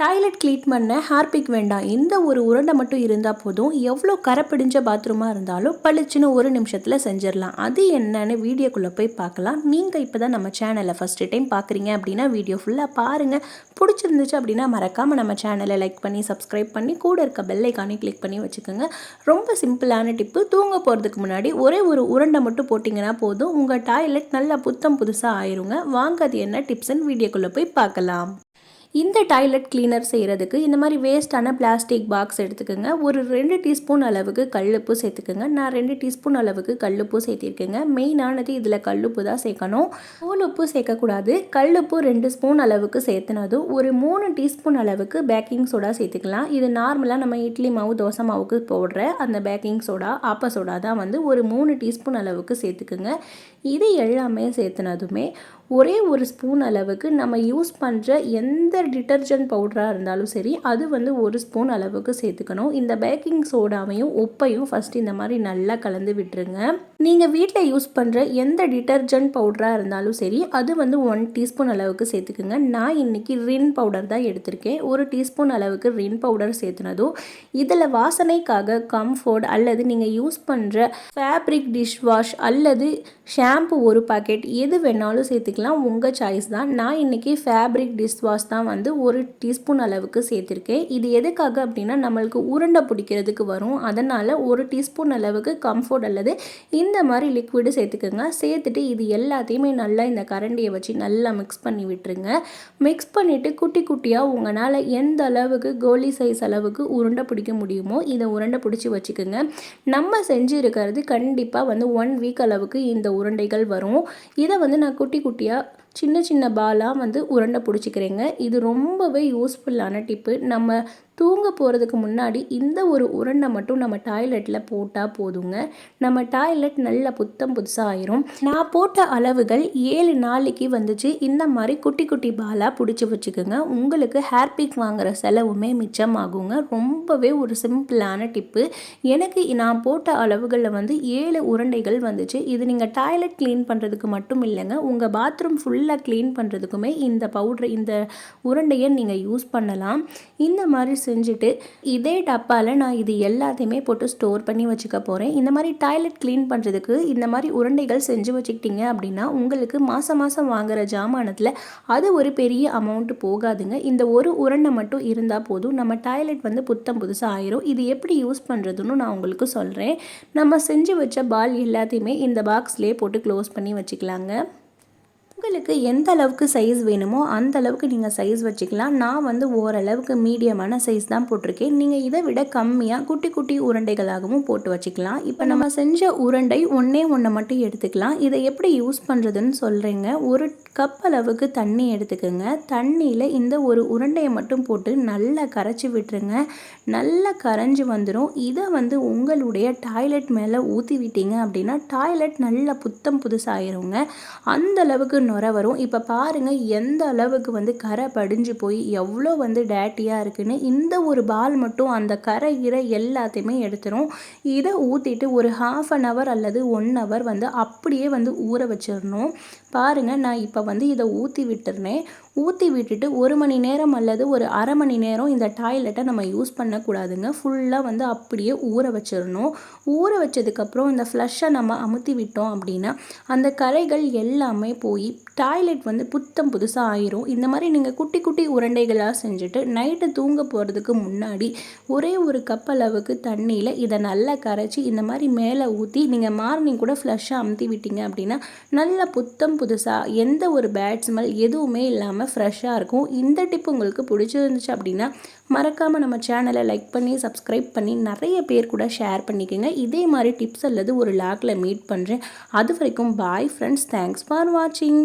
Toilet clean பண்ண Harpic வேண்டாம். இந்த ஒரு உருண்டை மட்டும் இருந்தால் போதும். எவ்வளோ கரை பிடிஞ்ச பாத்ரூமாக இருந்தாலும் பளிச்சுன்னு ஒரு நிமிஷத்தில் செஞ்சிடலாம். அது என்னன்னு வீடியோக்குள்ளே போய் பார்க்கலாம். நீங்கள் இப்போ தான் நம்ம சேனலை ஃபஸ்ட்டு டைம் பார்க்குறீங்க அப்படின்னா வீடியோ ஃபுல்லாக பாருங்கள் பிடிச்சிருந்துச்சு அப்படின்னா மறக்காமல் நம்ம சேனலை லைக் பண்ணி சப்ஸ்கிரைப் பண்ணி கூட இருக்க பெல்லைக்கானே கிளிக் பண்ணி வச்சுக்கோங்க. ரொம்ப சிம்பிளான டிப்பு தூங்க போகிறதுக்கு முன்னாடி ஒரே ஒரு உருண்டை மட்டும் போட்டிங்கன்னா போதும். உங்கள் டாய்லெட் நல்லா புத்தம் புதுசாக ஆயிருங்க. வாங்க அது என்ன டிப்ஸ்ன்னு வீடியோக்குள்ளே போய் பார்க்கலாம். இந்த டாய்லெட் கிளீனர் செய்கிறதுக்கு இந்த மாதிரி வேஸ்ட்டான பிளாஸ்டிக் பாக்ஸ் எடுத்துக்கோங்க. ஒரு ரெண்டு டீஸ்பூன் அளவுக்கு கல்லுப்பு சேர்த்துக்கோங்க. நான் ரெண்டு டீஸ்பூன் அளவுக்கு கல்லுப்பு சேர்த்திருக்கேங்க. மெயினானது இதில் கல்லுப்பு தான் சேர்க்கணும். தூள் உப்பு சேர்க்கக்கூடாது. கல்லுப்பு ரெண்டு ஸ்பூன் அளவுக்கு சேர்த்துனதும் ஒரு மூணு டீஸ்பூன் அளவுக்கு பேக்கிங் சோடா சேர்த்துக்கலாம். இது நார்மலாக நம்ம இட்லி மாவு தோசை மாவுக்கு போடுற அந்த பேக்கிங் சோடா ஆப்ப சோடா தான் வந்து ஒரு மூணு டீஸ்பூன் அளவுக்கு சேர்த்துக்குங்க. இது எல்லாமே சேர்த்துனதுமே ஒரே ஒரு ஸ்பூன் அளவுக்கு நம்ம யூஸ் பண்ணுற எந்த டிட்டர்ஜென்ட் பவுடராக இருந்தாலும் சரி அது வந்து ஒரு ஸ்பூன் அளவுக்கு சேர்த்துக்கணும். இந்த பேக்கிங் சோடாவையும் உப்பையும் ஃபஸ்ட் இந்த மாதிரி நல்லா கலந்து விட்டுருங்க. நீங்கள் வீட்டில் யூஸ் பண்ணுற எந்த டிட்டர்ஜென்ட் பவுடராக இருந்தாலும் சரி அது வந்து ஒன் டீஸ்பூன் அளவுக்கு சேர்த்துக்குங்க. நான் இன்றைக்கி ரின் பவுடர் தான் எடுத்திருக்கேன். ஒரு டீஸ்பூன் அளவுக்கு ரின் பவுடர் சேர்த்துனதும் இதில் வாசனைக்காக கம்ஃபோர்ட் அல்லது நீங்கள் யூஸ் பண்ணுற ஃபேப்ரிக் டிஷ் வாஷ் அல்லது ஷாம்பு ஒரு பாக்கெட் எது வேணாலும் சேர்த்துக்கலாம். உங்கள் சாய்ஸ் தான். நான் இன்றைக்கி ஃபேப்ரிக் டிஷ் வாஷ் தான் வந்து ஒரு டீஸ்பூன் அளவுக்கு சேர்த்துருக்கேன். இது எதுக்காக அப்படின்னா நம்மளுக்கு உருண்டை பிடிக்கிறதுக்கு வரும். அதனால் ஒரு டீஸ்பூன் அளவுக்கு கம்ஃபோர்ட் அல்லது இந்த இந்த மாதிரி லிக்விடு சேர்த்துக்கோங்க. சேர்த்துட்டு இது எல்லாத்தையுமே நல்லா இந்த கரண்டியை வச்சு நல்லா மிக்ஸ் பண்ணி விட்டுருங்க. மிக்ஸ் பண்ணிவிட்டு குட்டி குட்டியாக உங்களால் எந்த அளவுக்கு கோலி சைஸ் அளவுக்கு உருண்டை பிடிக்க முடியுமோ இதை உருண்டை பிடிச்சி வச்சுக்கோங்க. நம்ம செஞ்சு இருக்கிறது கண்டிப்பாக வந்து ஒன் வீக் அளவுக்கு இந்த உருண்டைகள் வரும். இதை வந்து நான் குட்டி குட்டியாக சின்ன சின்ன பாலாக வந்து உருண்டை பிடிச்சிக்கிறேங்க. இது ரொம்பவே யூஸ்ஃபுல்லான டிப்பு நம்ம தூங்க போகிறதுக்கு முன்னாடி இந்த ஒரு உருண்டை மட்டும் நம்ம டாய்லெட்டில் போட்டால் போதுங்க. நம்ம டாய்லெட் நல்ல புத்தம் புதுசாக ஆயிரும். நான் போட்ட அளவுகள் ஏழு நாளைக்கு வந்துச்சு. இந்த மாதிரி குட்டி குட்டி பாலாக பிடிச்சி வச்சுக்கோங்க. உங்களுக்கு ஹேர் பிக் வாங்குகிற செலவுமே மிச்சமாகுங்க. ரொம்பவே ஒரு சிம்பிளான டிப்பு எனக்கு நான் போட்ட அளவுகளில் வந்து ஏழு உருண்டைகள் வந்துச்சு. இது நீங்கள் டாய்லெட் க்ளீன் பண்ணுறதுக்கு மட்டும் இல்லைங்க. உங்கள் பாத்ரூம் ஃபுல்லாக க்ளீன் பண்ணுறதுக்குமே இந்த பவுட்ரு இந்த உருண்டையை நீங்கள் யூஸ் பண்ணலாம். இந்த மாதிரி செஞ்சுட்டு இதே டப்பாவில் நான் இது எல்லாத்தையுமே போட்டு ஸ்டோர் பண்ணி வச்சுக்க போகிறேன் இந்த மாதிரி டாய்லெட் க்ளீன் பண்ணுறதுக்கு இந்த மாதிரி உருண்டைகள் செஞ்சு வச்சுக்கிட்டீங்க அப்படின்னா உங்களுக்கு மாதம் மாதம் வாங்குகிற ஜாமானத்தில் அது ஒரு பெரிய அமௌண்ட் போகாதுங்க. இந்த ஒரு உருண்டை மட்டும் இருந்தால் போதும். நம்ம டாய்லெட் வந்து புத்தம் புதுசாக ஆயிரும். இது எப்படி யூஸ் பண்ணுறதுன்னு நான் உங்களுக்கு சொல்கிறேன் நம்ம செஞ்சு வச்ச பால் எல்லாத்தையுமே இந்த பாக்ஸ்லேயே போட்டு க்ளோஸ் பண்ணி வச்சுக்கலாங்க. உங்களுக்கு எந்த அளவுக்கு சைஸ் வேணுமோ அந்த அளவுக்கு நீங்கள் சைஸ் வச்சுக்கலாம். நான் வந்து ஓரளவுக்கு மீடியமான சைஸ் தான் போட்டிருக்கேன். நீங்கள் இதை விட கம்மியாக குட்டி குட்டி உருண்டைகளாகவும் போட்டு வச்சுக்கலாம். இப்போ நம்ம செஞ்ச உருண்டை ஒன்றே ஒன்றை மட்டும் எடுத்துக்கலாம். இதை எப்படி யூஸ் பண்ணுறதுன்னு சொல்கிறேங்க ஒரு கப் அளவுக்கு தண்ணி எடுத்துக்கோங்க. தண்ணியில் இந்த ஒரு உருண்டையை மட்டும் போட்டு நல்லா கரைச்சி விட்டுருங்க. நல்லா கரைஞ்சி வந்துடும் இதை வந்து உங்களுடைய டாய்லெட் மேலே ஊற்றி விட்டீங்க அப்படின்னா டாய்லெட் நல்லா புத்தம் புதுசாகிருங்க அந்த அளவுக்கு நுர வரும். இப்போ பாருங்கள் எந்த அளவுக்கு வந்து கரை படிஞ்சு போய் எவ்வளோ வந்து டேட்டியாக இருக்குன்னு இந்த ஒரு பால் மட்டும் அந்த கரை இறை எல்லாத்தையுமே எடுத்துரும். இதை ஊற்றிட்டு ஒரு ஹாஃப் அன் ஹவர் அல்லது ஒன் ஹவர் வந்து அப்படியே வந்து ஊற வச்சிடணும் பாருங்கள் நான் இப்போ வந்து இதை ஊற்றி விட்டுருனேன் ஊற்றி விட்டுட்டு ஒரு மணி நேரம் அல்லது ஒரு அரை மணி நேரம் இந்த டாய்லெட்டை நம்ம யூஸ் பண்ணக்கூடாதுங்க. ஃபுல்லாக வந்து அப்படியே ஊற வச்சிடணும். ஊற வச்சதுக்கப்புறம் இந்த ஃப்ளஷை நம்ம அமுத்தி விட்டோம் அப்படின்னா அந்த கரைகள் எல்லாமே போய் டாய்லெட் வந்து புத்தம் புதுசாக ஆயிரும். இந்த மாதிரி நீங்கள் குட்டி குட்டி உருண்டைகளாக செஞ்சுட்டு நைட்டு தூங்க போகிறதுக்கு முன்னாடி ஒரே ஒரு கப் அளவுக்கு தண்ணியில் இதை நல்லா கரைச்சி இந்த மாதிரி மேலே ஊற்றி நீங்கள் மார்னிங் கூட ஃப்ளஷ்ஷாக அமுத்தி விட்டீங்க அப்படின்னா நல்ல புத்தம் புதுசாக எந்த ஒரு பேட் ஸ்மெல் எதுவுமே இல்லாமல் ஃப்ரெஷ்ஷாக இருக்கும். இந்த டிப் உங்களுக்கு பிடிச்சிருந்துச்சு அப்படின்னா மறக்காமல் நம்ம சேனலை லைக் பண்ணி சப்ஸ்கிரைப் பண்ணி நிறைய பேர் கூட ஷேர் பண்ணிக்கோங்க. இதே மாதிரி டிப்ஸ் அல்லது ஒரு லாக்ல மீட் பண்ணுறேன் அது வரைக்கும் பாய் ஃப்ரெண்ட்ஸ் தேங்க்ஸ் ஃபார் வாட்சிங்